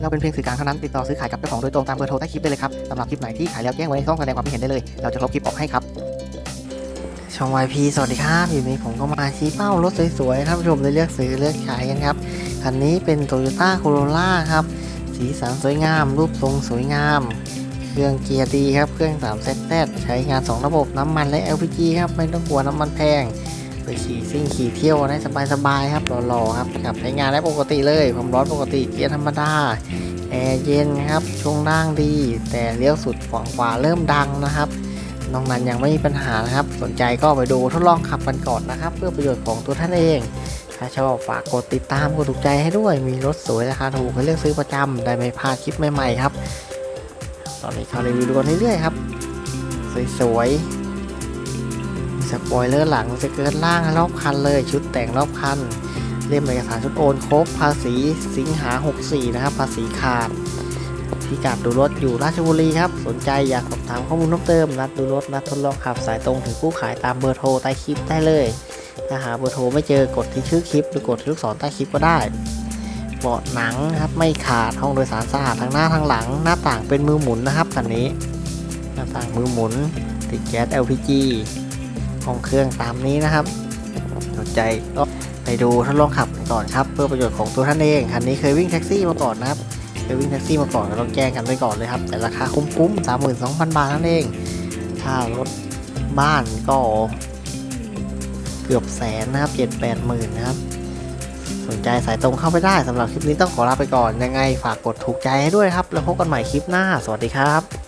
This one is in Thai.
เราเป็นเพียงสื่อกลางเท่านั้นติดต่อซื้อขายกับเจ้าของโดยตรงตามเบอร์โทรใต้คลิปได้เลยครับสำหรับคลิปไหนที่ขายแล้วแจ้งไว้ในช่องแสดงความคิดเห็นได้เลย เราจะลบคลิปออกให้ครับช่อง YP สวัสดีครับอยู่นี้ผมก็มาชี้เป้ารถสวยๆท่านผู้ชมได้เลือกซื้อเลือกขายกันครับคันนี้เป็น Toyota Corolla ครับสีสันสวยงาม รูปทรงสวยงาม เครื่องเกียร์ดีครับเครื่อง3 z z ใช้งาน 2 ระบบน้ำมันและ LPG ครับไม่ต้องกลัวน้ำมันแพง ไปขี่ซิ่งขี่เที่ยวได้สบายๆครับหล่อๆครับขับใช้งานได้ปกติเลยความร้อนปกติเกียร์ธรรมดาแอร์เย็นครับช่วงล่างดี แต่เลี้ยวสุดฝั่งขวาเริ่มดังนะครับนอกนั้นยังไม่มีปัญหานะครับ สนใจก็ไปดูทดลองขับกันก่อนนะครับ เพื่อประโยชน์ของตัวท่านเอง ถ้าชอบฝากกดติดตามกดถูกใจให้ด้วย มีรถสวยราคาถูกให้เลือกซื้อประจำได้ไม่พลาดคลิปใหม่ๆครับ ตอนนี้เขารีวิวดูกันเรื่อยๆครับ สวยๆ สปอยเลอร์หลังสเกิร์ตล่างรอบคันเลย ชุดแต่งรอบคัน เล่มเอกสารชุดโอนครบ ภาษีสิงหา 64 นะครับ ภาษีขาดพิกัดดูรถอยู่ราชบุรีครับ สนใจอยากสอบถามข้อมูลเพิ่มเติม นัดดูรถนัดทดลองขับสายตรงถึงผู้ขายตามเบอร์โทรใต้คลิปได้เลย ถ้าหาเบอร์โทรไม่เจอกดที่ชื่อคลิปหรือกดที่ลูกศรใต้คลิปก็ได้เบาะหนังครับไม่ขาดห้องโดยสารสะอาดทั้งหน้าทั้งหลัง หน้าต่างเป็นมือหมุนนะครับคันนี้ หน้าต่างมือหมุน ติดแก๊ส LPG ห้องเครื่องตามนี้นะครับสนใจก็ไปดูทดลองขับกันก่อนครับ เพื่อประโยชน์ของตัวท่านเองคันนี้เคยวิ่งแท็กซี่มาก่อนนะครับเคยวิ่งแท็กซี่มาก่อนก็ต้องแจ้งกันไว้ก่อนเลยครับ แต่ราคาคุ้มๆ32,000บาทนั่นเองถ้ารถบ้านก็เกือบแสนนะครับเจ็ดแปดหมื่นนะครับ สนใจสายตรงเข้าไปได้สำหรับคลิปนี้ต้องขอลาไปก่อนยังไงฝากกดถูกใจให้ด้วยครับ แล้วพบกันใหม่คลิปหน้า สวัสดีครับ